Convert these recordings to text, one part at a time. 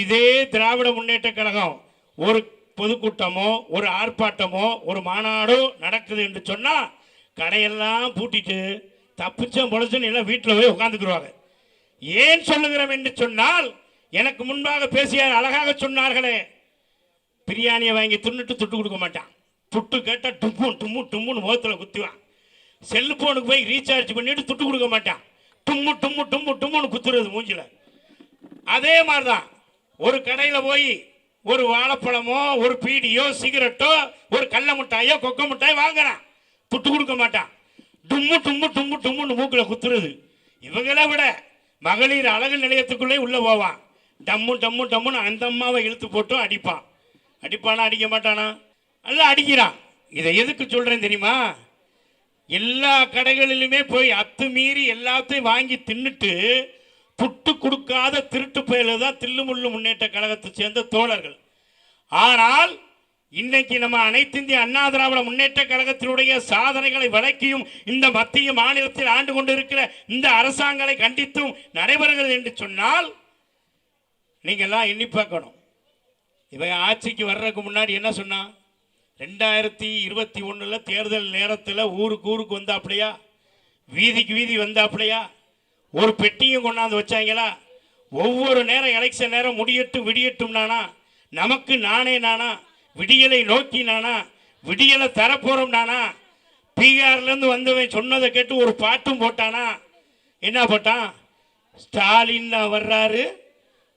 இதே திராவிட முன்னேற்ற கழகம் ஒரு பொதுக்கூட்டமோ ஒரு ஆர்ப்பாட்டமோ ஒரு மாநாடோ நடக்குது என்று சொன்னால் கடையெல்லாம் பூட்டிட்டு தப்பிச்சம் பொழைச்சுன்னு எல்லாம் வீட்டில் போய் உட்காந்துக்குருவாங்க ஏன் சொல்லுகிறோம் என்று சொன்னால் எனக்கு முன்பாக பேசிய அழகாக சொன்னார்களே பிரியாணியை வாங்கி துண்ணுட்டு துட்டு கொடுக்க மாட்டான். துட்டு கேட்டால் டும்மு டும்மு டும்முன்னு முகத்தில் குத்துவான் செல்ஃபோனுக்கு போய் ரீசார்ஜ் பண்ணிட்டு துட்டு கொடுக்க மாட்டான். டும்மு டும்மு டும்மு டும்முன்னு குத்துறது மூஞ்சில. அதே மாதிரி தான் ஒரு கடையில் போய் ஒரு வாழைப்பழமோ ஒரு பீடியோ சிகரெட்டோ ஒரு கல்ல மிட்டாயோ கொக்க மிட்டாயோ வாங்குறான். துட்டு கொடுக்க மாட்டான். டும்மு டும்மு டும்மு டும்முன்னு மூக்கில் குத்துறது. இவங்களை விட மகளிர் அழகு நிலையத்துக்குள்ளே உள்ளே போவான். டம்மு டம்மு டம்முன்னு அந்த அம்மாவை இழுத்து போட்டும் அடிப்பான். அடிப்பானா அடிக்க மாட்டானா? நல்லா அடிக்கிறான். இதை எதுக்கு சொல்கிறேன் தெரியுமா? எல்லா கடைகளிலுமே போய் அத்துமீறி எல்லாத்தையும் வாங்கி தின்னுட்டு புட்டு கொடுக்காத திருட்டு பயல தான் தில்லுமுள்ளு முன்னேற்ற கழகத்தை சேர்ந்த தோழர்கள். ஆனால் இன்னைக்கு நம்ம அனைத்து இந்திய அண்ணா திராவிட முன்னேற்ற கழகத்தினுடைய சாதனைகளை விளக்கியும் இந்த மத்திய மாநிலத்தில் ஆண்டு கொண்டிருக்கிற இந்த அரசாங்கங்களை கண்டித்தும் நடைபெறுகிறது என்று சொன்னால் நீங்கள்லாம் எண்ணி பார்க்கணும். இவன் ஆட்சிக்கு வர்றதுக்கு முன்னாடி என்ன சொன்னான் ரெண்டாயிரத்தி இருபத்தி ஒன்றில் தேர்தல் நேரத்தில் ஊருக்கு ஊருக்கு வந்தாப்பிலையா? வீதிக்கு வீதி வந்தாப்பிலையா? ஒரு பெட்டியும் கொண்டாந்து வச்சாங்களா? ஒவ்வொரு நேரம் எலெக்ஷன் நேரம் முடியட்டும் விடியட்டும் நானா? நமக்கு நானே நானா? விடியலை நோக்கி நானா? விடியலை தரப்போறோம் நானா? பீகார்லேருந்து வந்தவன் சொன்னதை கேட்டு ஒரு பாட்டும் போட்டானா? என்ன போட்டான்? ஸ்டாலின் வர்றாரு.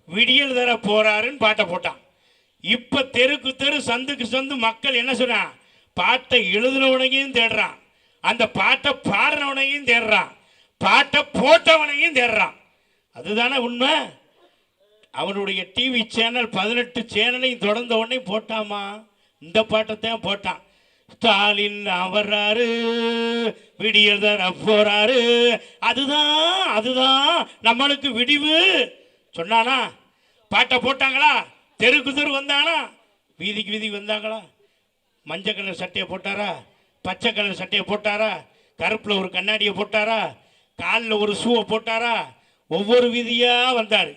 விடியல் தர போறாருன்னு பாட்டை போட்டான். இப்போ தெருக்கு தெரு சந்துக்கு சந்து மக்கள் என்ன சொல்கிறான் பாட்டை எழுதினவனையும் தேடுறான். அந்த பாட்டை பாடினவனையும் தேடுறான். பாட்டை போட்டவனையும் தேடுறான். அதுதானே உண்மை? அவனுடைய டிவி சேனல் பதினெட்டு சேனலையும் தொடர்ந்த உடனே போட்டாமா? இந்த பாட்டத்தையும் போட்டான். ஸ்டாலின் வர்றாரு விடியதர் தர போறாரு. அதுதான் அதுதான் நம்மளுக்கு விடிவு. சொன்னானா? பாட்டை போட்டாங்களா? தெருக்கு தெரு வந்தானா? வீதிக்கு வீதிக்கு வந்தாங்களா? மஞ்சள் கலர் சட்டையை போட்டாரா? பச்சை கலர் சட்டையை போட்டாரா? கருப்பில் ஒரு கண்ணாடியை போட்டாரா? காலில் ஒரு ஷூவை போட்டாரா? ஒவ்வொரு வீதியாக வந்தார்.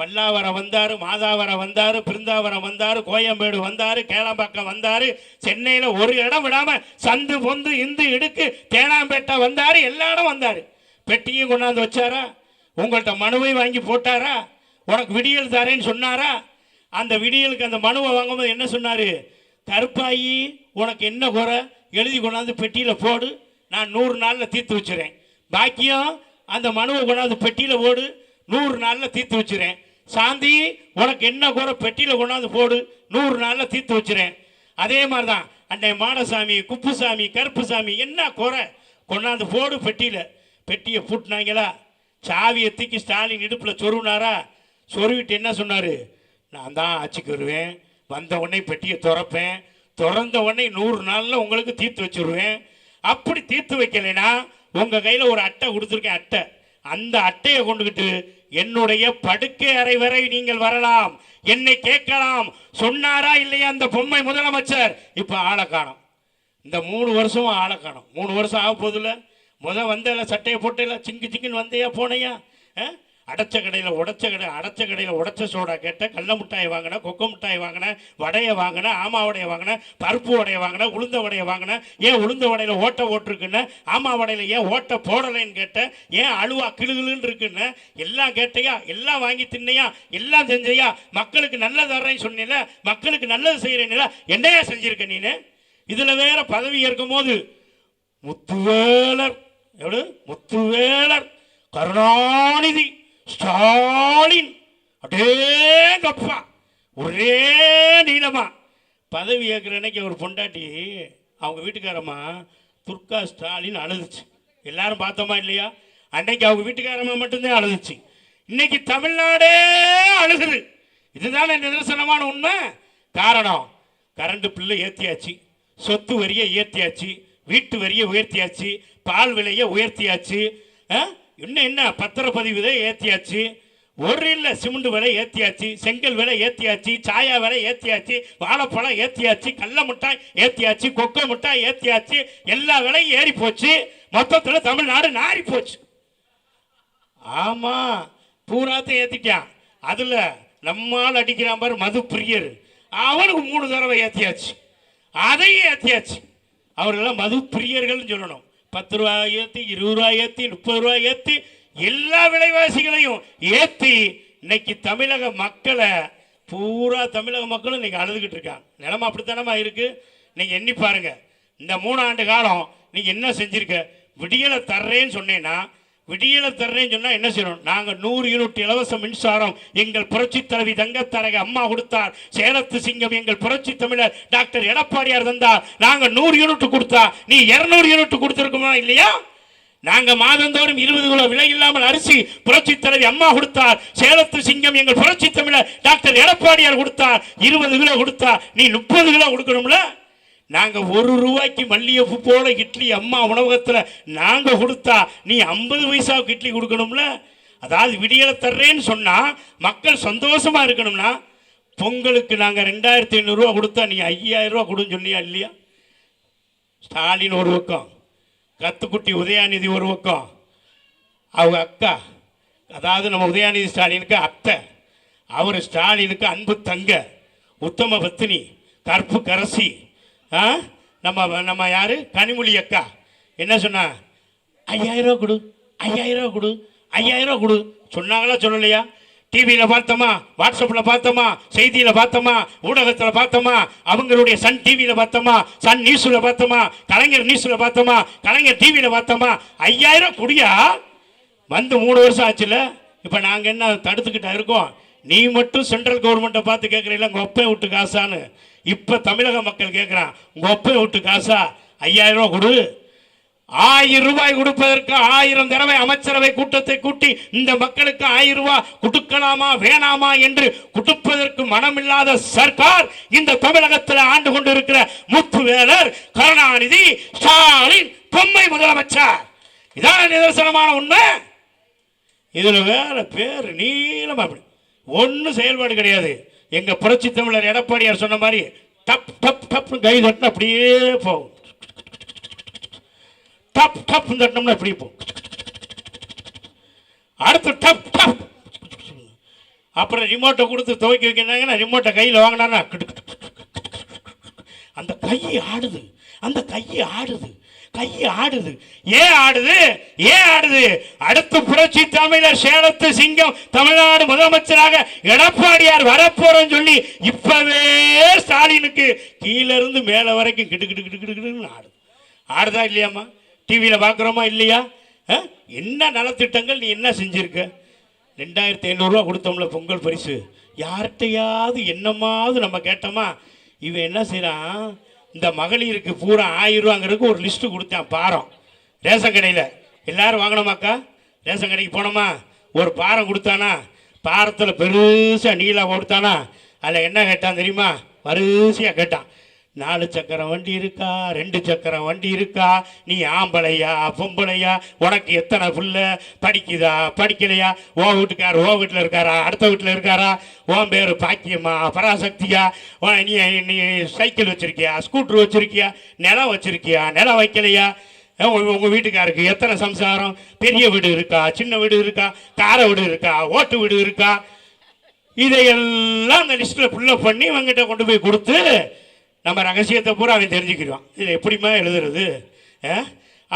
பல்லாவரம் வந்தார் மாதாவரம் வந்தார் பிருந்தாவரம் வந்தார் கோயம்பேடு வந்தார் கேளம்பாக்கம் வந்தார். சென்னையில் ஒரு இடம் விடாமல் சந்து பொந்து இந்து இடுக்கு தேனாம்பேட்டை வந்தார் எல்லா இடம் வந்தார். பெட்டியும் கொண்டாந்து வச்சாரா? உங்கள்கிட்ட மனுவை வாங்கி போட்டாரா? உனக்கு விடியல் தரேன்னு சொன்னாரா? அந்த விடியலுக்கு அந்த மனுவை வாங்கும்போது என்ன சொன்னார்? கருப்பாயி உனக்கு என்ன குறை? எழுதி கொண்டாந்து பெட்டியில் போடு நான் நூறு நாளில் தீர்த்து வச்சுறேன். பாக்கியம் அந்த மனுவை கொண்டாந்து பெட்டியில் போடு. நூறு நாளில் தீர்த்து வச்சுறேன். சாந்தி உனக்கு என்ன குறை பெட்டியில் கொண்டாந்து போடு. நூறு நாளில் தீர்த்து வச்சுறேன். அதே மாதிரி தான் அன்னை மாடசாமி குப்புசாமி கருப்புசாமி என்ன குறை கொண்டாந்து போடு பெட்டியில். பெட்டியை பூட்டினாங்களா? சாவியை தூக்கி ஸ்டாலின் இடுப்பில் சொருவினாரா சொருவிட்டு என்ன சொன்னார்? நான் தான் ஆட்சிக்கு வருவேன். வந்த உடனே பெட்டியை திறப்பேன். திறந்த உடனே நூறு நாளில் உங்களுக்கு தீர்த்து வச்சுருவேன். அப்படி தீர்த்து வைக்கலைன்னா உங்கள் கையில் ஒரு அட்டை கொடுத்துருக்கேன் அட்டை. அந்த அட்டையை கொண்டுக்கிட்டு என்னுடைய படுக்கை அறை வரை நீங்கள் வரலாம். என்னை கேட்கலாம். சொன்னாரா இல்லையா அந்த பொம்மை முதலமைச்சர்? இப்போ ஆளை காணும். இந்த மூணு வருஷம் ஆளை காணும். மூணு வருஷம் ஆக போதில்ல முதல் வந்த சட்டையை போட்டில. சிங்கு சிங்குன்னு வந்தையா போனையா? ஆ? அடைச்ச கடையில் உடைச்ச கடை அடைச்ச கடையில் உடைச்ச சோடா கேட்டேன் கடல மிட்டாய் வாங்கினேன் கொக்கோ மிட்டாய் வாங்கினேன் வடையை வாங்கினேன் ஆமா வடையை வாங்கினேன் பருப்பு வடையை வாங்கினேன் உளுந்த வடையை வாங்கினேன் ஏன் உளுந்த வடையில் ஓட்டை ஓட்டிருக்குன்னு? ஆமா வடையில் ஏன் ஓட்டை போடலைன்னு கேட்டேன் ஏன் அழுவா கிளுகிளுன்னு இருக்குன்னு? எல்லாம் கேட்டையா? எல்லாம் வாங்கி தின்னையா? எல்லாம் செஞ்சையா? மக்களுக்கு நல்லது தர்றேன்னு சொன்னீல மக்களுக்கு நல்லது செய்கிறேன்ல என்னையா செஞ்சுருக்க நீனு? இதில் வேற பதவி ஏற்கும் போது முத்துவேலர் எவ்வளவு? முத்துவேலர் கருணாநிதி. ஸ்டாலின். அடேங்கப்பா ஒரே நீளமா. பதவி ஏற்கிற அன்னைக்கு ஒரு பொண்டாட்டி அவங்க வீட்டுக்காரம்மா துர்கா ஸ்டாலின் அழுதுச்சு. எல்லாரும் பார்த்தோமா இல்லையா? அன்னைக்கு அவங்க வீட்டுக்காரம்மா மட்டும்தான் அழுதுச்சு. இன்னைக்கு தமிழ்நாடே அழுகுது. இதுதானே நிதர்சனமான உண்மை. காரணம் கரண்ட் பில்லு ஏற்றியாச்சு சொத்து வரியை ஏற்றியாச்சு வீட்டு வரியை உயர்த்தியாச்சு. பால் விலையை உயர்த்தியாச்சு. ஆ? இன்னும் என்ன? பத்திரப்பதிவு தான் ஏற்றியாச்சு ஒரு இல்லை சிமெண்ட் விலை ஏற்றியாச்சு செங்கல் விலை ஏற்றியாச்சு சாயா விலை ஏற்றியாச்சு வாழைப்பழம் ஏற்றியாச்சு கடல மிட்டாய் ஏற்றியாச்சு கொக்கோ மிட்டாய் ஏற்றியாச்சு எல்லா விலையும் ஏறி போச்சு. மொத்தத்தில் தமிழ்நாடு நாரி போச்சு. ஆமாம் பூராத்தையும் ஏற்றிட்டான் அதில் நம்மால் அடிக்கிறான் பாரு மது பிரியர் அவனுக்கு மூணு தடவை ஏற்றியாச்சு அதையும் ஏற்றியாச்சு அவர்களெல்லாம் மது பிரியர்கள்னு சொல்லணும். பத்து ரூபாய் ஏற்றி இருபது ரூபாய் ஏற்றி முப்பது ரூபாய் ஏற்றி எல்லா விலைவாசிகளையும் ஏற்றி இன்னைக்கு தமிழக மக்களை பூரா தமிழக மக்களும் இன்னைக்கு அழுதுகிட்டு இருக்காங்க. நிலமை அப்படித்தானமா இருக்கு? நீங்கள் எண்ணி பாருங்க. இந்த மூணு ஆண்டு காலம் நீங்கள் என்ன செஞ்சிருக்க? விடியலை தர்றேன்னு சொன்னேன்னா விடியலை தர்றேன்னு சொன்னா என்ன செய்யணும்? நாங்க நூறு யூனிட் இலவச மின்சாரம் எங்கள் புரட்சி தலைவி தங்கத்தரக அம்மா கொடுத்தார். சேலத்து சிங்கம் எங்கள் புரட்சி தமிழர் டாக்டர் எடப்பாடியார் தந்தார். நாங்க நூறு யூனிட் கொடுத்தா நீ இருநூறு யூனிட் கொடுத்துருக்கோமா இல்லையா? நாங்க மாதந்தோறும் இருபது கிலோ விலை இல்லாமல் அரிசி புரட்சி தலைவி அம்மா கொடுத்தார். சேலத்து சிங்கம் எங்கள் புரட்சி தமிழர் டாக்டர் எடப்பாடியார் கொடுத்தார். இருபது கிலோ கொடுத்தா நீ முப்பது கிலோ கொடுக்கணும்ல? நாங்கள் ஒரு ரூபாய்க்கு மல்லிகைப்பூ போல இட்லி அம்மா உணவகத்தில் நாங்கள் கொடுத்தா நீ ஐம்பது பைசாவுக்கு இட்லி கொடுக்கணும்ல? அதாவது விடியலை தர்றேன்னு சொன்னால் மக்கள் சந்தோஷமாக இருக்கணும்னா பொங்கலுக்கு நாங்கள் ரெண்டாயிரத்தி ஐநூறுரூவா கொடுத்தா நீ ஐயாயிரம் ரூபா கொடுன்னு சொன்னியா இல்லையா? ஸ்டாலின் ஒரு பக்கம் கத்துக்குட்டி உதயாநிதி ஒரு பக்கம். அவங்க அக்கா அதாவது நம்ம உதயாநிதி ஸ்டாலினுக்கு அத்தை. அவர் ஸ்டாலினுக்கு அன்பு தங்க உத்தம பத்தினி கற்பு கரசி. ஆ? நம்ம நம்ம யாரு? கனிமொழி அக்கா. என்ன சொன்னா? ஐயாயிரம் ரூபா கொடு. ஐயாயிரம் ரூபா கொடு. ஐயாயிரம் ரூபா கொடு. சொன்னாங்களா சொல்லலையா? டிவியில் பார்த்தோமா? வாட்ஸ்அப்பில் பார்த்தோமா? செய்தியில் பார்த்தோமா? ஊடகத்தில் பார்த்தோமா? அவங்களுடைய சன் டிவியில் பார்த்தோமா? சன் நியூஸில் பார்த்தோமா? கலைஞர் நியூஸில் பார்த்தோமா? கலைஞர் டிவியில் பார்த்தோமா? ஐயாயிரம் குடியா? வந்து மூணு வருஷம் ஆச்சுல. இப்போ நாங்கள் என்ன தடுத்துக்கிட்டா இருக்கோம்? நீ மட்டும் சென்ட்ரல் கவர்மெண்ட்டை பார்த்து கேட்குறீங்களா உங்கள் ஒப்பை விட்டு காசான்னு. இப்போ தமிழக மக்கள் கேட்குறான் உங்கள் ஒப்பை விட்டு காசா? ஐயாயிரம் ரூபா கொடு. ஆயிரம் ரூபாய் கொடுப்பதற்கு ஆயிரம் தடவை அமைச்சரவை கூட்டத்தை கூட்டி இந்த மக்களுக்கு ஆயிரம் ரூபாய் கொடுக்கலாமா வேணாமா என்று கொடுப்பதற்கு மனமில்லாத சர்க்கார் இந்த தமிழகத்தில் ஆண்டு கொண்டிருக்கிற முத்துவேலர் கருணாநிதி ஸ்டாலின் பொம்மை முதலமைச்சர். இதான் நிதர்சனமான உண்மை? இதுல வேற பேர் நீளம் அப்படி. ஒன்றும் செயல்பாடு கிடையாது. எங்க புரட்சி தமிழர் எடப்பாடியார் சொன்ன மாதிரி டப் டப் டப்னு கை தட்டினா அப்படியே போகும். டப் டப் தட்டினோம்னா அப்படியே போகும். அடுத்து டப் டப். அப்புறம் ரிமோட்டை கொடுத்து துவைக்க வைக்கிறாங்கன்னா ரிமோட்டை கையில் வாங்கினானா அந்த கை ஆடுது. அந்த கை ஆடுது. கை ஆடுது. ஏன் ஆடுது? ஏன் ஆடுது? அடுத்து புரட்சி தமிழர் சேலத்து சிங்கம் தமிழ்நாடு முதலமைச்சராக எடப்பாடியார் வரப்போறோம் சொல்லி இப்பவே ஸ்டாலினுக்கு கீழே இருந்து மேலே வரைக்கும் கிட்டு கிட்டு கிட்டு கிட்டு கிட்டுன்னு ஆடுது. ஆடுதா இல்லையாம்மா? டிவியில் பார்க்குறோமா இல்லையா? ஆ? என்ன நலத்திட்டங்கள் நீ என்ன செஞ்சிருக்க? ரெண்டாயிரத்தி ஐநூறுரூவா கொடுத்தோம்ல பொங்கல் பரிசு. யார்கிட்டையாவது என்னமாவது நம்ம கேட்டோமா? இவன் என்ன செய்கிறான் இந்த மகளிருக்கு பூரா ஆயிரம் ரூபாங்கிறதுக்கு ஒரு லிஸ்ட்டு கொடுத்தேன் பாரம். ரேஷன் கடையில். எல்லோரும் வாங்கினோமாக்கா ரேஷன் கடைக்கு போனோமா? ஒரு பாரம் கொடுத்தானா? பாரத்தில் பெருசாக நீலாக கொடுத்தானா அதில் என்ன கேட்டான் தெரியுமா? வரிசையாக கேட்டான். நாலு சக்கரம் வண்டி இருக்கா? ரெண்டு சக்கரம் வண்டி இருக்கா? நீ ஆம்பளையா பொம்பளையா? உனக்கு எத்தனை புள்ள? படிக்குதா? படிக்கலையா? ஓ வீட்டுக்கார் ஓ வீட்டில் இருக்காரா? அடுத்த வீட்டில் இருக்காரா? உன் பேர் பாக்கியம்மா பராசக்தியா? நீ நீ சைக்கிள் வச்சுருக்கியா? ஸ்கூட்டர் வச்சுருக்கியா? நிலம் வச்சுருக்கியா? நிலம் வைக்கலையா? உங்கள் வீட்டுக்காருக்கு எத்தனை சம்சாரம்? பெரிய வீடு இருக்கா? சின்ன வீடு இருக்கா? கார வீடு இருக்கா? ஓட்டு வீடு இருக்கா? இதையெல்லாம் அந்த லிஸ்ட்டில் ஃபுல்லப் பண்ணி இவங்ககிட்ட கொண்டு போய் கொடுத்து நம்ம ரகசியத்தை பூரா அவன் தெரிஞ்சுக்கிடுவான். இதை எப்படிமா எழுதுறது?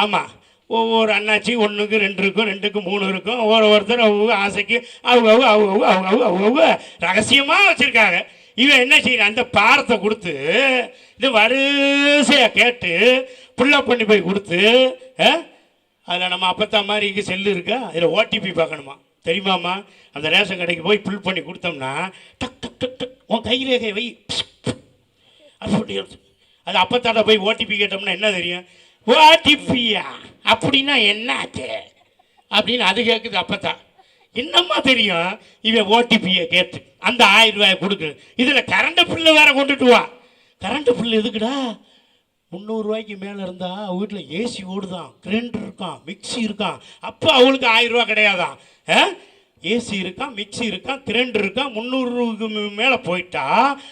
ஆமாம் ஒவ்வொரு அண்ணாச்சி ஒன்றுக்கு ரெண்டு இருக்கும் ரெண்டுக்கு மூணு இருக்கும் ஒவ்வொரு ஒருத்தர் அவங்க ஆசைக்கு அவங்க அவங்க அவங்க அவங்க அவங்க அவங்க ரகசியமாக வச்சுருக்காங்க. இவன் என்ன செய்யறான்? அந்த பாரத்தை கொடுத்து இது வரிசையாக கேட்டு புல்லப் பண்ணி போய் கொடுத்து அதில் நம்ம அப்பத்தான் மாதிரி செல்லு இருக்கா? அதில் ஓடிபி பார்க்கணுமா? தெரியுமாம்மா? அந்த ரேஷன் கடைக்கு போய் புல் பண்ணி கொடுத்தோம்னா டக் டக் டக் டக் உன் கைரேகை வை. அப்படி இருக்கு. அது அப்பத்தாட்ட போய் ஓடிபி கேட்டோம்னா என்ன தெரியும்? ஓடிபியா அப்படின்னா என்ன ஆச்சு அப்படின்னு அது கேட்குது அப்பத்தா. என்னம்மா தெரியும்? இவன் ஓடிபியை கேட்டு அந்த ஆயிரம் ரூபாயை கொடுக்கு இதில் கரண்ட் பில்லு வேற கொண்டுட்டு வா. கரண்ட் பில்லு எதுக்குடா? முந்நூறுரூவாய்க்கு மேலே இருந்தால் வீட்டில் ஏசி ஓடுதான். கிரைண்டர் இருக்கான் மிக்ஸி இருக்கான். அப்போ அவளுக்கு ஆயிரம் ரூபா கிடையாதான் ஆ? ஏசி இருக்கா மிக்ஸி இருக்கா கிரைண்டர் இருக்கா முந்நூறுக்கு மேலே போயிட்டா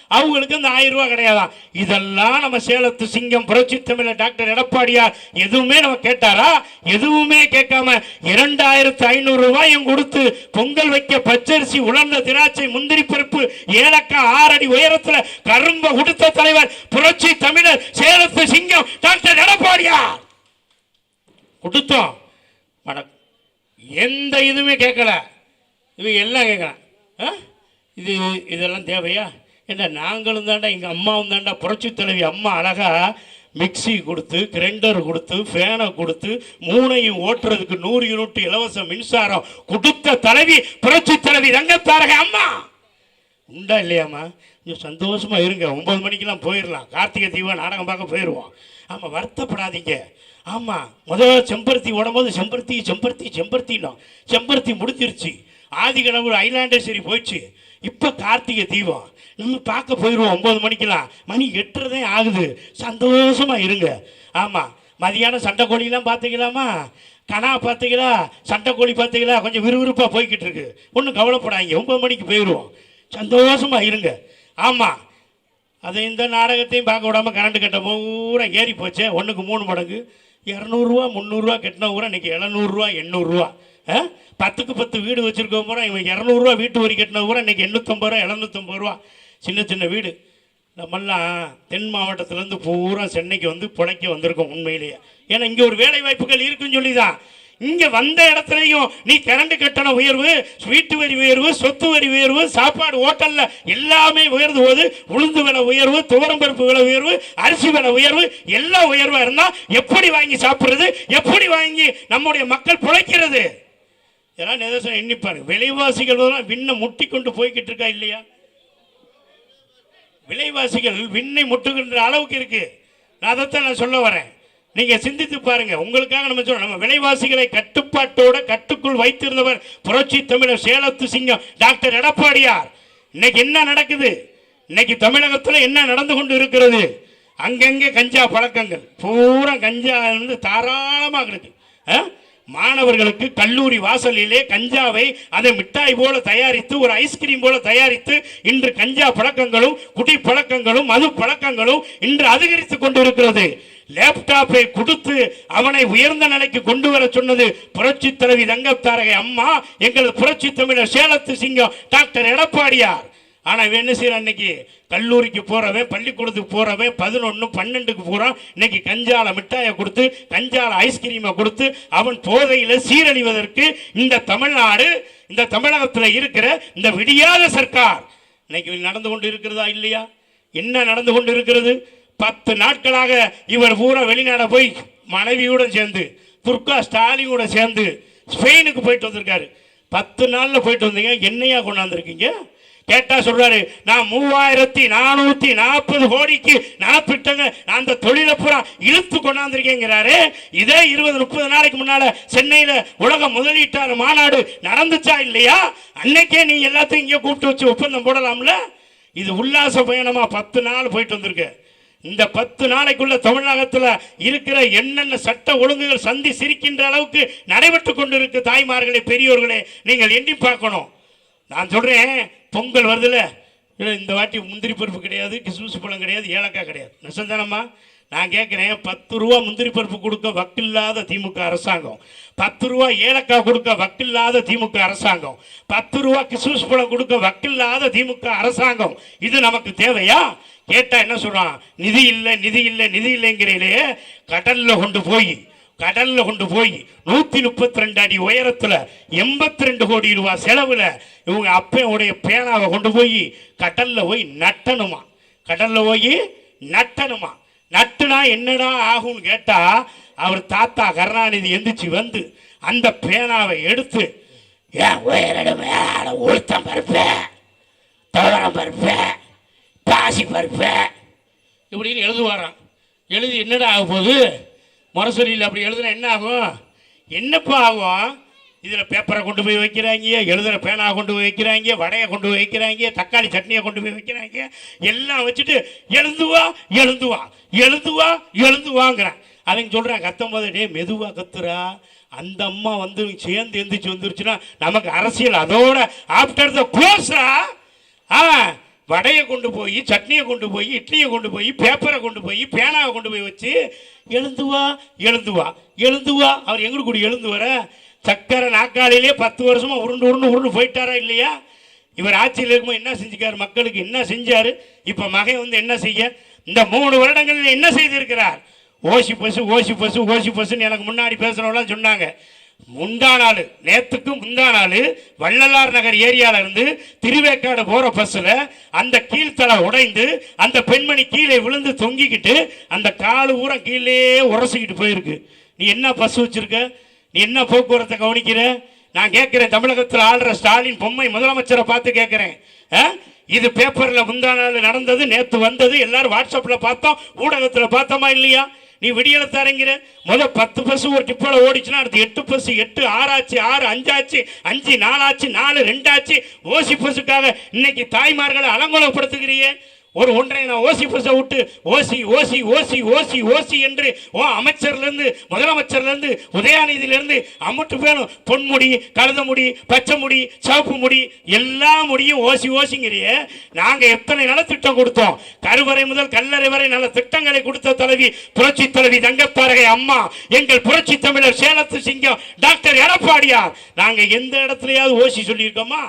அவங்களுக்கு அந்த ஆயிரம் ரூபா கிடையாதான் இதெல்லாம் நம்ம சேலத்து சிங்கம் புரட்சி தமிழர் டாக்டர் எடப்பாடியார் எதுவுமே நம்ம கேட்டாரா? எதுவுமே கேட்காம இரண்டாயிரத்து ஐநூறு ரூபாயும் கொடுத்து பொங்கல் வைக்க பச்சரிசி உலர்ந்த திராட்சை முந்திரி பருப்பு ஏலக்காய் ஆறடி உயரத்தில் கரும்ப உடுத்த தலைவர் புரட்சி தமிழர் சேலத்து சிங்கம் டாக்டர் எடப்பாடியார். கொடுத்தோம். வணக்கம் எந்த இதுவுமே கேட்கல. இவங்க எல்லாம் கேட்குறான் ஆ? இது இதெல்லாம் தேவையா? என்ன நாங்களும் தாண்டா எங்கள் அம்மாவும் தாண்டா புரட்சி தலைவி அம்மா அழகாக மிக்ஸி கொடுத்து கிரைண்டர் கொடுத்து ஃபேனை கொடுத்து மூணையும் ஓட்டுறதுக்கு நூறு யூனிட் இலவச மின்சாரம் கொடுத்த தலைவி புரட்சி தலைவி ரங்கத்தாரக அம்மா! உண்டா இல்லையாம்மா? கொஞ்சம் சந்தோஷமாக இருங்க. ஒம்பது மணிக்கெலாம் போயிடலாம். கார்த்திகை தீபம் நாடகம் பார்க்க போயிடுவோம் ஆமாம் வருத்தப்படாதீங்க. ஆமாம் முதல்ல செம்பருத்தி ஓடும்போது செம்பருத்தி செம்பருத்தி செம்பருத்தினோம் செம்பருத்தி முடிஞ்சிருச்சு. ஆதிகனவு ஐலாண்டேஸ்வரி போயிடுச்சு. இப்போ கார்த்திகை தீபம். இன்னும் பார்க்க போயிடுவோம் ஒம்பது மணிக்கெல்லாம். மணி எட்டுறதே ஆகுது. சந்தோஷமா இருங்க. ஆமாம் மதியானம் சண்டை கோழிலாம் பார்த்துக்கலாமா? கணா பார்த்தீங்களா சண்டை கோழி பார்த்தீங்களா கொஞ்சம் விறுவிறுப்பாக போய்கிட்டு இருக்கு. ஒன்றும் கவலைப்படாதீங்க. ஒம்பது மணிக்கு போயிடுவோம் சந்தோஷமா இருங்க. ஆமாம் அது இந்த நாடகத்தையும் பார்க்க விடாமல் கரண்ட் கட்ட பூரா ஏறி போச்சே ஒன்றுக்கு மூணு மடங்கு. இரநூறுவா முந்நூறுரூவா கட்டின பூரா இன்றைக்கி எழுநூறுவா எண்ணூறுரூவா பத்துக்கு பத்து வீடு வச்சுருக்கோம் பூரா இவன் இரநூறுவா வீட்டு வரி கட்டின பூரா இன்னைக்கு எண்ணூற்றம்பது ரூபா எழுநூற்றம்பது ரூபா. சின்ன சின்ன வீடு. நம்மெல்லாம் தென் மாவட்டத்திலேருந்து பூரா சென்னைக்கு வந்து பிழைக்க வந்திருக்கோம் உண்மையிலேயே. ஏன்னா இங்கே ஒரு வேலை வாய்ப்புகள் இருக்குன்னு சொல்லி தான் இங்கே வந்த இடத்துலையும் நீ கரண்ட் கட்டண உயர்வு வீட்டு வரி உயர்வு சொத்து வரி உயர்வு சாப்பாடு ஹோட்டலில் எல்லாமே உயர்ந்து போது உளுந்து விலை உயர்வு துவரம்பருப்பு விலை உயர்வு அரிசி விலை உயர்வு எல்லாம் உயர்வாக இருந்தால் எப்படி வாங்கி சாப்பிட்றது? எப்படி வாங்கி நம்முடைய மக்கள் பிழைக்கிறது? இதெல்லாம் நிதர்சனம் எண்ணிப்பாரு விலைவாசிகள் விண்ணை முட்டி கொண்டு போய்கிட்டு இருக்கா இல்லையா? விலைவாசிகள் விண்ணை முட்டுகின்ற அளவுக்கு இருக்கு. நான் அதைத்தான் நான் சொல்ல வரேன். நீங்க சிந்தித்து பாருங்க. உங்களுக்காக நம்ம சொல்றோம். நம்ம விலைவாசிகளை கட்டுப்பாட்டோட கட்டுக்குள் வைத்திருந்தவர் புரட்சி தமிழர் சேலத்து சிங்கம் டாக்டர் எடப்பாடியார். இன்னைக்கு என்ன நடக்குது? இன்னைக்கு தமிழகத்தில் என்ன நடந்து கொண்டு இருக்கிறது? அங்கங்கே கஞ்சா பழக்கங்கள். பூரா கஞ்சா வந்து தாராளமாக இருக்கு ஆ? மாணவர்களுக்கு கல்லூரி வாசலிலே கஞ்சாவை அதை மிட்டாய் போல தயாரித்து ஒரு ஐஸ்கிரீம் போல தயாரித்து இன்று கஞ்சா பழக்கங்களும் குடி பழக்கங்களும் மது பழக்கங்களும் இன்று அதிகரித்து கொண்டிருக்கிறது. லேப்டாப்பை கொடுத்து அவனை உயர்ந்த நிலைக்கு கொண்டு வர சொன்னது புரட்சி தலைவி தங்கத்தாரகை அம்மா எங்களது புரட்சி தமிழர் சேலத்து சிங்கம் டாக்டர் எடப்பாடியார். ஆனால் இவன் என்ன செய்கிறான் இன்னைக்கு? கல்லூரிக்கு போகிறவன் பள்ளிக்கூடத்துக்கு போகிறவன் பதினொன்று பன்னெண்டுக்கு போகிறான் இன்னைக்கு கஞ்சால மிட்டாயை கொடுத்து கஞ்சால ஐஸ்கிரீமை கொடுத்து அவன் போதையில் சீரழிவதற்கு இந்த தமிழ்நாடு இந்த தமிழகத்தில் இருக்கிற இந்த விடியாத சர்க்கார் இன்னைக்கு நடந்து கொண்டு இருக்கிறதா இல்லையா? என்ன நடந்து கொண்டு இருக்கிறது? பத்து நாட்களாக இவர் பூரா வெளிநாட போய் மனைவியுடன் சேர்ந்து துர்கா ஸ்டாலினோட சேர்ந்து ஸ்பெயினுக்கு போயிட்டு வந்திருக்காரு. பத்து நாளில் போயிட்டு வந்தீங்க என்னையா கொண்டாந்துருக்கீங்க? கேட்டா சொல்றாரு நான் மூவாயிரத்தி நானூத்தி நாற்பது கோடிக்கு நலத்திட்டங்க நான் அந்த தொழிலை பூரா இழுத்து கொண்டாந்துருக்கேங்கிறாரு. இதே இருபது முப்பது நாளைக்கு முன்னால சென்னையில உலக முதலீட்டாளர் மாநாடு நடந்துச்சா இல்லையா? அன்னைக்கே நீ எல்லாத்தையும் இங்கே கூப்பிட்டு வச்சு ஒப்பந்தம் போடலாம்ல? இது உல்லாச பயணமா பத்து நாள் போயிட்டு வந்திருக்கு. இந்த பத்து நாளைக்குள்ள தமிழகத்தில் இருக்கிற என்னென்ன சட்ட ஒழுங்குகள் சந்தி சிரிக்கின்ற அளவுக்கு நடைபெற்று கொண்டிருக்கு தாய்மார்களே பெரியோர்களே நீங்கள் எண்ணி பார்க்கணும். நான் சொல்கிறேன் பொங்கல் வருதுல்ல இல்லை இந்த வாட்டி முந்திரி பருப்பு கிடையாது கிறிஸ்மஸ் பழம் கிடையாது ஏலக்காய் கிடையாது. நெசந்தானம்மா நான் கேட்குறேன் பத்து ரூபா முந்திரி பருப்பு கொடுக்க வக்கில்லாத திமுக அரசாங்கம். பத்து ரூபா ஏலக்காய் கொடுக்க வக்கில்லாத திமுக அரசாங்கம். பத்து ரூபா கிறிஸ்மஸ் பழம் கொடுக்க வக்கில்லாத திமுக அரசாங்கம். இது நமக்கு தேவையா? கேட்டால் என்ன சொல்கிறான் நிதி இல்லை நிதி இல்லை நிதி இல்லைங்கிறீங்களே கடலில் கொண்டு போய். கடல்ல கொண்டு போய் நூத்தி முப்பத்தி ரெண்டு அடி உயரத்துல எண்பத்தி ரெண்டு கோடி ரூபாய் செலவுல இவங்க அப்பையுடைய பேனாவை கொண்டு போய் கடல்ல போய் நட்டணுமா? கடல்ல போய் நட்டணுமா? நட்டுனா என்னடா ஆகும்னு கேட்டா அவர் தாத்தா கருணாநிதி எந்திரிச்சு வந்து அந்த பேனாவை எடுத்து ஏன் உயரிடம் உளுத்தம் பருப்பு துவரம் பருப்பு பாசி பருப்பு? இப்படின்னு எழுதுவாராம். எழுதி என்னடா ஆக போகுது? முரசொலியில் அப்படி எழுதுனா என்ன ஆகும்? என்னப்பா ஆகும்? இதில் பேப்பரை கொண்டு போய் வைக்கிறாங்க எழுதுகிற பேனா கொண்டு போய் வைக்கிறாங்க வடையை கொண்டு போய் வைக்கிறாங்க தக்காளி சட்னியை கொண்டு போய் வைக்கிறாங்க எல்லாம் வச்சுட்டு எழுந்துவா எழுந்துவா எழுதுவா எழுந்துவாங்கிறான். அவங்க சொல்கிறான் கத்தும் போது டே மெதுவாக கத்துறா. அந்த அம்மா வந்து சேர்ந்து எந்திரிச்சு வந்துருச்சுன்னா நமக்கு அரசியல் அதோட ஆஃப்டர் த கோர்ஸா ஆ வடையை கொண்டு போய் சட்னியை கொண்டு போய் இட்லியை கொண்டு போய் பேப்பரை கொண்டு போய் பேனாவை கொண்டு போய் வச்சு எழுந்துவா எழுந்துவா எழுந்து வா எழுந்து வா. அவர் எங்களுக்கு கூடி எழுந்து வர. சக்கரை நாக்காளிலே பத்து வருஷமாக உருண்டு உருண்டு உருண்டு போயிட்டாரா இல்லையா? இவர் ஆட்சியில் இருக்கும்போது என்ன செஞ்சுக்கார்? மக்களுக்கு என்ன செஞ்சார்? இப்போ மகன் வந்து என்ன செய்ய? இந்த மூணு வருடங்களில் என்ன செய்திருக்கிறார்? ஓசி பசு ஓசி பசு ஓசி பசுன்னு எனக்கு முன்னாடி பேசுகிறவங்களாம் சொன்னாங்க. முந்தா நாள் நேத்துக்கு முந்தா நாள் வள்ளலார் நகர் ஏரியால இருந்து திருவேக்காடு போற பஸ்ஸில் அந்த கீழ்த்தலை உடைந்து அந்த பெண்மணி கீழே விழுந்து தொங்கிக்கிட்டு அந்த காலு ஊரா கீழே உரசிக்கிட்டு போயிருக்கு. நீ என்ன பஸ் வச்சிருக்க? நீ என்ன போக்குவரத்தை கவனிக்கிற? நான் கேட்கிறேன் தமிழகத்தில் ஆளுற ஸ்டாலின் பொம்மை முதலமைச்சரை பார்த்து கேட்கிறேன். ஆ? இது பேப்பர்ல முந்தா நாள் நடந்தது நேத்து வந்தது எல்லாரும் வாட்ஸ்அப்ல பார்த்தோம் ஊடகத்துல பார்த்தோமா இல்லையா? நீ விடியலை தரங்கிற. முத பத்து பஸ் ஒரு டிப்போல ஓடிச்சுன்னா அடுத்து எட்டு பஸ் எட்டு ஆறாச்சு ஆறு அஞ்சாச்சு அஞ்சு நாலாச்சு நாலு ரெண்டாச்சு. ஓசி பஸ்ஸுக்காக இன்னைக்கு தாய்மார்களை அலங்கோலப்படுத்துகிறியே. ஒரு ஒன்றை நான் ஓசி புச விட்டு ஓசி ஓசி ஓசி ஓசி ஓசி என்று ஓ அமைச்சர்லேருந்து முதலமைச்சர்லேருந்து உதயாநிதியிலேருந்து அம்மட்டு பேரும் பொன்முடி கழுத முடி பச்சை முடி சிவப்பு முடி எல்லா முடியும் ஓசி ஓசிங்கிறிய. நாங்கள் எத்தனை நலத்திட்டம் கொடுத்தோம்? கருவறை முதல் கல்லறை வரை நல்ல திட்டங்களை கொடுத்த தலைவி புரட்சி தலைவி தங்கத்தாரகை அம்மா எங்கள் புரட்சி தமிழர் சேலத்து சிங்கம் டாக்டர் எடப்பாடியார். நாங்கள் எந்த இடத்துலையாவது ஓசி சொல்லியிருக்கோமா?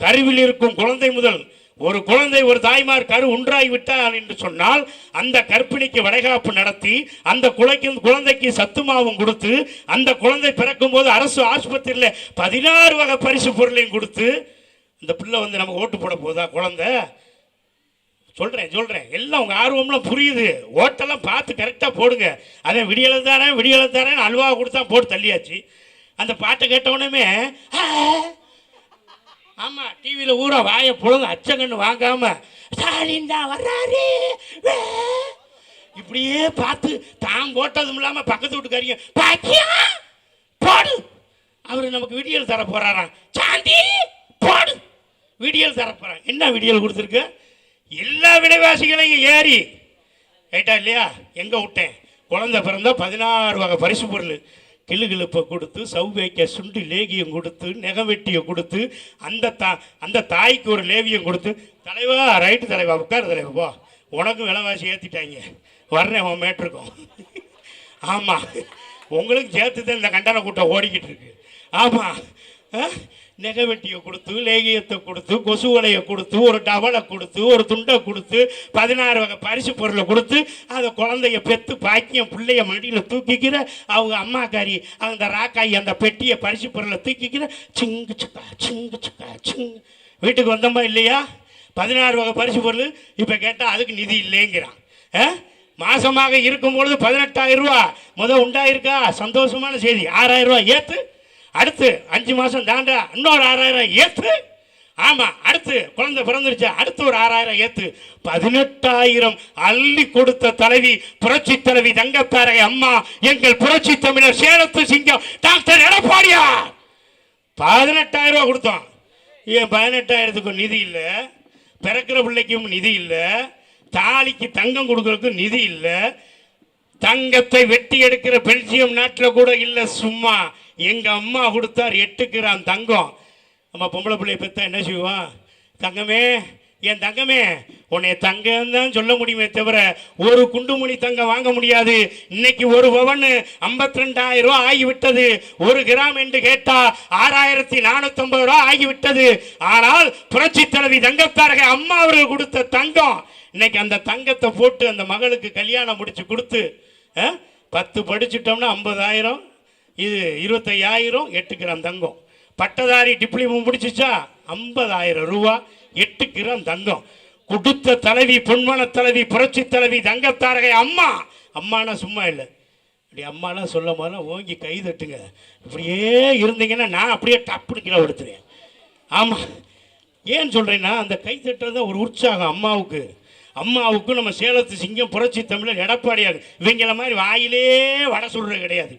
கருவில் இருக்கும் குழந்தை முதல் ஒரு குழந்தை ஒரு தாய்மார் கரு உண்டாகி விட்டார் என்று சொன்னால் அந்த கர்ப்பிணிக்கு வளைகாப்பு நடத்தி அந்த குலைக்கு குழந்தைக்கு சத்து மாவும் கொடுத்து அந்த குழந்தை பிறக்கும் போது அரசு ஆஸ்பத்திரியில் பதினாறு வகை பரிசு பொருளையும் கொடுத்து இந்த பிள்ளை வந்து நமக்கு ஓட்டு போட போதா குழந்தை? சொல்கிறேன் சொல்கிறேன் எல்லாம் உங்கள் ஆர்வம்லாம் புரியுது. ஓட்டெல்லாம் பார்த்து கரெக்டாக போடுங்க. அதே விடியலை தானே விடியலை தானே அல்வா கொடுத்தா போட்டு தள்ளியாச்சு. அந்த பாட்டை கேட்டவுடனே ஆமாம் டிவியில் ஊற வாயை புழுங்க அச்சங்கன்னு வாங்காம ஸ்டாலின் தான் வர்றாரு! வே. இப்படியே பார்த்து தான் போட்டதும் இல்லாமல் பக்கத்து வீட்டுக்காரிங்க பாக்கியா போடு! அவர் நமக்கு விடியல் தர போறாராம். சாந்தி போடு! விடியல் தர போறான் என்ன விடியல் கொடுத்துருக்கு? எல்லா விலைவாசிகளையும் ஏறி ரைட்டா இல்லையா? எங்கே விட்டேன்? குழந்தை பிறந்தா பதினாறு வகை பரிசு பொருள். கிளுகிழுப்பை கொடுத்து சௌவேக்க சுண்டு லேகியம் கொடுத்து நெகவெட்டியை கொடுத்து அந்த தா அந்த தாய்க்கு ஒரு லேவியம் கொடுத்து தலைவா ரைட்டு தலைவா உட்கார் தலைவா போ. உனக்கு விலைவாசி ஏற்றிட்டாங்க வர்றேன் உன் மேட்டிருக்கோம் ஆமாம் உங்களுக்கு சேர்த்து தான் இந்த கண்டன கூட்டம் ஓடிக்கிட்டு இருக்கு. ஆமாம் நெகவெட்டியை கொடுத்து லேகியத்தை கொடுத்து கொசு வலையை கொடுத்து ஒரு டவலை கொடுத்து ஒரு துண்டை கொடுத்து பதினாறு வகை பரிசு பொருளை கொடுத்து அதை குழந்தைய பெற்று பாக்கியம் பிள்ளைய மடியில் தூக்கிக்கிற அவங்க அம்மாக்காரி அந்த ராக்காயி அந்த பெட்டியை பரிசு பொருளை தூக்கிக்கிற சிங்கு சுக்கா சிங்கு சுக்கா சிங்கு. வீட்டுக்கு வந்தோமா இல்லையா? பதினாறு வகை பரிசு பொருள் இப்போ கேட்டால் அதுக்கு நிதி இல்லைங்கிறான். ஆ? மாசமாக இருக்கும் பொழுது பதினெட்டாயிரம் ரூபா முத உண்டாயிருக்கா? சந்தோஷமான செய்தி. ஆறாயிரம் ரூபா ஏற்று அடுத்து அஞ்சு மாதம் தாண்டா இன்னொரு ஆறாயிரம் ஏற்று ஆமாம் அடுத்து குழந்தை பிறந்துருச்சு அடுத்து ஒரு ஆறாயிரம் ஏற்று பதினெட்டாயிரம் அள்ளி கொடுத்த தலைவி புரட்சி தலைவி தங்கத்தாரை அம்மா எங்கள் புரட்சி தமிழர் சேலத்து சிங்கம் டாக்டர் எடப்பாடியா பதினெட்டாயிரம் ரூபா கொடுத்தோம். ஏன் பதினெட்டாயிரத்துக்கும் நிதி இல்லை? பிறக்கிற பிள்ளைக்கும் நிதி இல்லை. தாலிக்கு தங்கம் கொடுக்கறதுக்கும் நிதி இல்லை. தங்கத்தை வெட்டி எடுக்கிற பெல்ஜியம் நாட்டில் கூட இல்லை சும்மா. எங்க அம்மா கொடுத்தார் எட்டு கிராம் தங்கம். நம்ம பொம்பளை பிள்ளைய பெத்தா என்ன செய்வான் தங்கமே என் தங்கமே உன்னை தங்கம் தான் சொல்ல முடியுமே தவிர ஒரு குண்டுமணி தங்கம் வாங்க முடியாது. இன்னைக்கு ஒரு பவன் ஐம்பத்தி ரெண்டாயிரம் ரூபா ஆகிவிட்டது. ஒரு கிராம் என்று கேட்டா ஆறாயிரத்தி நானூத்தி ரூபா ஆகிவிட்டது. ஆனால் புரட்சி தலைவி தங்கத்தாரக அம்மா அவர்கள் கொடுத்த தங்கம் இன்னைக்கு அந்த தங்கத்தை போட்டு அந்த மகளுக்கு கல்யாணம் முடிச்சு கொடுத்து ஆ, பத்து படிச்சுட்டோம்னா ஐம்பதாயிரம் இது இருபத்தையாயிரம் எட்டு கிராம் தங்கம். பட்டதாரி டிப்ளமோ முடிச்சிச்சா? ஐம்பதாயிரம் ரூபா எட்டு கிராம் தங்கம். கொடுத்த தலைவி பொன்மன தலைவி புரட்சி தலைவி தங்கத்தாரகை அம்மா. அம்மானா சும்மா இல்லை. இப்படி அம்மாலாம் சொல்ல போதெல்லாம் ஓங்கி கை தட்டுங்க. இப்படியே இருந்தீங்கன்னா நான் அப்படியே டப்புனு கிலோ எடுத்துறேன் ஆமாம் ஏன் சொல்கிறேன்னா அந்த கை தட்டுறது தான் ஒரு உற்சாகம் அம்மாவுக்கு. அம்மாவுக்கு நம்ம சேலத்து சிங்கம் புரட்சி தமிழர் எடப்பாடியார் இவங்கள மாதிரி வாயிலே வடை சொல்கிறது கிடையாது.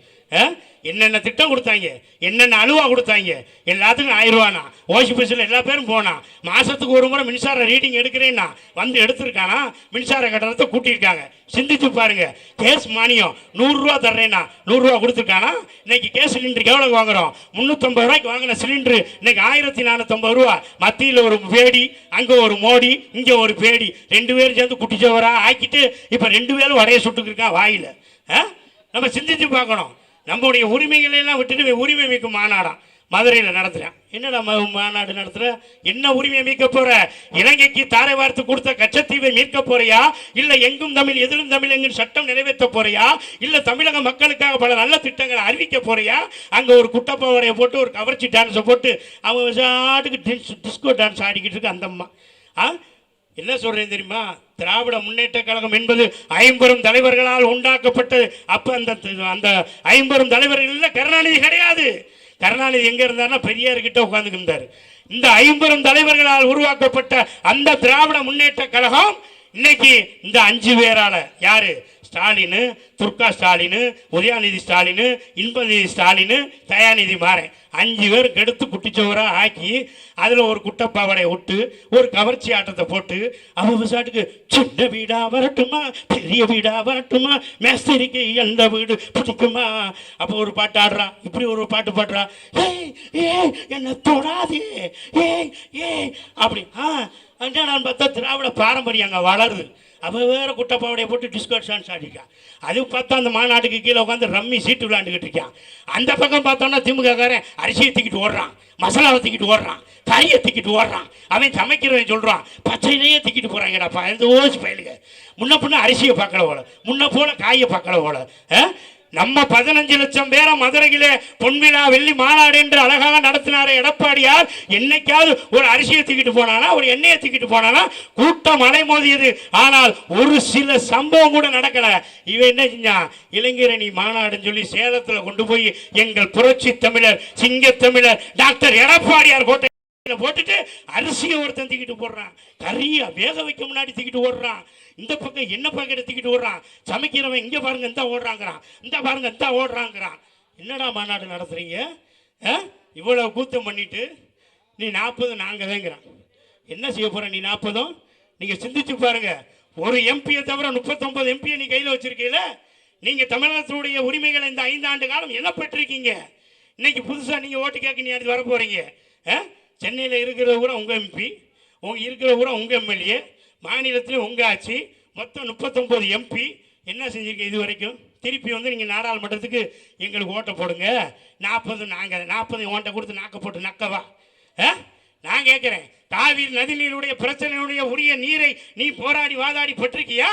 என்னென்ன திட்டம் கொடுத்தாங்க? என்னென்ன அழுவா கொடுத்தாங்க? எல்லாத்துக்கும் ஆயிரம் ரூபானா ஓசி பஸ்ஸில் எல்லா பேரும் போனான் மாதத்துக்கு ஒரு முறை மின்சார ரீடிங் எடுக்கிறேன்னா வந்து எடுத்திருக்கானா? மின்சார கட்டணத்தை கூட்டியிருக்காங்க. சிந்திச்சு பாருங்க. கேஸ் மானியம் நூறுரூவா தர்றேன்னா நூறுரூவா கொடுத்துருக்கானா? இன்னைக்கு கேஸ் சிலிண்டருக்கு எவ்வளோ வாங்குறோம்? முந்நூற்றம்பது ரூபாய்க்கு வாங்கின சிலிண்டரு இன்னைக்கு ஆயிரத்தி நானூற்றம்பது ரூபா. மத்தியில் ஒரு பேடி அங்கே ஒரு மோடி இங்கே ஒரு பேடி. ரெண்டு பேரும் சேர்ந்து குட்டிச்சவராக ஆக்கிட்டு இப்போ ரெண்டு பேரும் வரைய சுட்டுக்கிருக்கான் வாயில். ஆ? நம்ம சிந்திச்சு பார்க்கணும். நம்முடைய உரிமைகளை எல்லாம் விட்டுட்டு உரிமை மீட்கும் மாநாடாம் மதுரையில் நடத்துகிறேன் என்னடா ம- மாநாடு நடத்துகிற என்ன உரிமையை மீட்க போகிற இலங்கைக்கு தாரை வார்த்து கொடுத்த கச்சத்தீவை மீட்க போறியா? இல்லை எங்கும் தமிழ் எதிலும் தமிழ் எங்கும் சட்டம் நிறைவேற்ற போறியா? இல்லை தமிழக மக்களுக்காக பல நல்ல திட்டங்களை அறிவிக்க போறியா? அங்கே ஒரு குட்டப்பாவடையை போட்டு ஒரு கவர்ச்சி டான்ஸை போட்டு அவங்க சாட்டுக்கு டிஸ்கோ டான்ஸ் ஆடிக்கிட்டு இருக்கு அந்தம்மா ஆ? என்ன சொல்றேன் தெரியுமா? திராவிட முன்னேற்ற கழகம் என்பது ஐம்பெரும் தலைவர்களால் உண்டாக்கப்பட்டது. அப்ப அந்த அந்த ஐம்பெரும் தலைவர்கள் கருணாநிதி கிடையாது. கருணாநிதி எங்க இருந்தாருன்னா பெரியார் கிட்ட உட்கார்ந்துட்டு இந்த ஐம்பெரும் தலைவர்களால் உருவாக்கப்பட்ட அந்த திராவிட முன்னேற்ற கழகம் இன்னைக்கு இந்த அஞ்சு பேரால யாரு? ஸ்டாலின் துர்கா ஸ்டாலின் உதயாநிதி ஸ்டாலின் இன்பநிதி ஸ்டாலின் தயாநிதி மாறேன். அஞ்சு பேர் கெடுத்து குட்டிச்சோரா ஆக்கி அதில் ஒரு குட்டப்பாவடையை விட்டு ஒரு கவர்ச்சி ஆட்டத்தை போட்டு அவங்க விசாட்டுக்கு சின்ன வீடாக வரட்டுமா? பெரிய வீடாக வரட்டுமா? மேஸ்திரிக்கு எந்த வீடு பிடிக்குமா? அப்போ ஒரு பாட்டு ஆடுறான் இப்படி ஒரு பாட்டு பாடுறான் ஏய் ஏய் என்னை தொடாதே ஏய் ஏய் அப்படி ஆ நான் பார்த்தா திராவிட பாரம்பரியம் அங்கே வளருது. அவ வேறு குட்டப்பாவடையை போட்டு டிஸ்கோ டான்ஸ் ஆடிருக்கான் அது பார்த்தா அந்த மாநாட்டுக்கு கீழே உட்காந்து ரம்மி சீட்டு விளாண்டுக்கிட்டு இருக்கான். அந்த பக்கம் பார்த்தோன்னா திமுககாரன் அரிசியை தூக்கிட்டு ஓடுறான். மசாலாவை தூக்கிட்டு ஓடுறான். கறியை தூக்கிட்டு ஓடுறான். அவன் சமைக்கிறவன் சொல்கிறான் பச்சையிலேயே தூக்கிட்டு போகிறாங்கடாப்பா இந்த ஓசி பயலுங்க. முன்ன பின்ன அரிசியை பார்க்கல போல முன்ன போல காயை பார்க்கல போல ஆ? நம்ம பதினஞ்சு லட்சம் பேரை மதுரையிலே பொன்விழா வெள்ளி மாநாடு என்று அழகாக நடத்தினார எடப்பாடியார். என்னைக்காவது ஒரு அரிசியை தூக்கிட்டு போனானா ஒரு எண்ணெயை தூக்கிட்டு போனானா கூட்டம் அலை மோதியது ஆனால் ஒரு சில சம்பவம் கூட நடக்கல. இவன் என்ன செஞ்சான்? இளைஞரணி மாநாடுன்னு சொல்லி சேலத்தில் கொண்டு போய் எங்கள் புரட்சி தமிழர் சிங்கத்தமிழர் டாக்டர் எடப்பாடியார் கோட்டை போட்டுட்டு அரிசியை ஒருத்தன் தூக்கிட்டு போடுறான். கறியை வேக வைக்க முன்னாடி தூக்கிட்டு ஓடுறான். இந்த பக்கம் என்ன பாக்கெட்டை தூக்கிட்டு ஓடுறான்? சமைக்கிறவன் இங்கே பாருங்க இந்த ஓடுறாங்கிறான். இந்த பாருங்க இந்த ஓடுறாங்கிறான். என்னடா மாநாடு நடத்துறீங்க? ஆ? கூத்தம் பண்ணிட்டு நீ நாற்பது நாங்கள் தாங்கிறான் என்ன செய்ய போகிற நீ நாற்பதும்? நீங்கள் சிந்திச்சு பாருங்க. ஒரு எம்பியை தவிர முப்பத்தொம்பது எம்பியை நீ கையில் வச்சிருக்கீங்கள நீங்கள் தமிழகத்தினுடைய உரிமைகளை இந்த ஐந்தாண்டு காலம் என்ன பெற்றிருக்கீங்க? இன்னைக்கு புதுசாக நீங்கள் ஓட்டு கேட்க நீ அடுத்து வர போகிறீங்க சென்னையில் இருக்கிற கூட உங்கள் எம்பி உங்க இருக்கிற கூட உங்கள் எம்எல்ஏ மாநிலத்திலும் உங்கள் ஆட்சி மொத்தம் முப்பத்தொம்போது எம்பி என்ன செஞ்சிருக்கீங்க இது வரைக்கும்? திருப்பி வந்து நீங்கள் நாடாளுமன்றத்துக்கு எங்களுக்கு ஓட்டை போடுங்க. நாற்பது நாங்கள் நாற்பது ஓட்டை கொடுத்து நாக்க போட்டு நக்கவா? ஆ? நான் கேட்குறேன் காவிரி நதிநீருடைய பிரச்சனையுடைய உரிய நீரை நீ போராடி வாதாடி பட்டிருக்கியா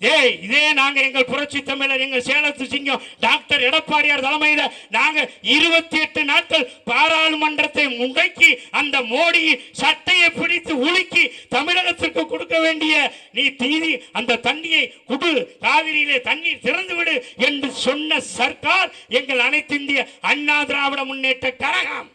ஏய் இதே நாங்க எங்கள் புரட்சி தமிழர் எங்கள் சேலத்து சிங்கம் டாக்டர் எடப்பாடியார் தலைமையில நாங்க இருபத்தி எட்டு நாட்கள் பாராளுமன்றத்தை முடக்கி அந்த மோடி சட்டையை பிடித்து உலுக்கி தமிழகத்திற்கு கொடுக்க வேண்டிய நீ தீதி அந்த தண்ணியை குடு காவிரியிலே தண்ணீர் திறந்து விடு என்று சொன்ன சர்க்கார் எங்கள் அனைத்திந்திய அண்ணா திராவிட முன்னேற்ற கழகம்.